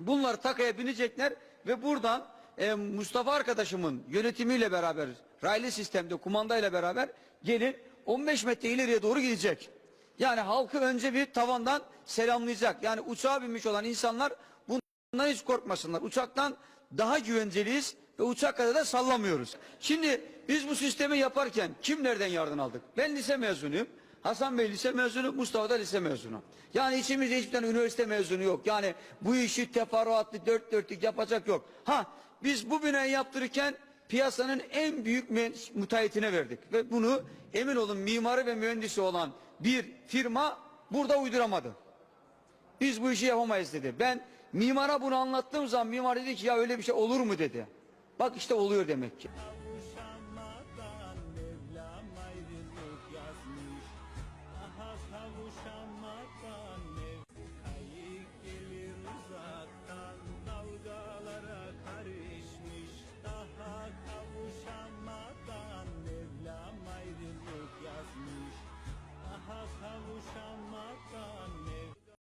Bunlar takaya binecekler ve buradan e, Mustafa arkadaşımın yönetimiyle beraber raylı sistemde kumandayla beraber gelin 15 metre ileriye doğru gidecek. Yani halkı önce bir tavandan selamlayacak. Yani uçağa binmiş olan insanlar bundan hiç korkmasınlar. Uçaktan daha güvenceliyiz ve uçak kadar da sallamıyoruz. Şimdi biz bu sistemi yaparken kimlerden yardım aldık? Ben lise mezunuyum. Hasan Bey lise mezunu, Mustafa da lise mezunu. Yani içimizde hiçbir tane üniversite mezunu yok. Yani bu işi teferruatlı dört dörtlük yapacak yok. Ha biz bu binayı yaptırırken piyasanın en büyük müteahhitine verdik. Ve bunu emin olun mimarı ve mühendisi olan bir firma burada uyduramadı. Biz bu işi yapamayız dedi. Ben mimara bunu anlattığım zaman mimar dedi ki ya öyle bir şey olur mu dedi. Bak işte oluyor demek ki.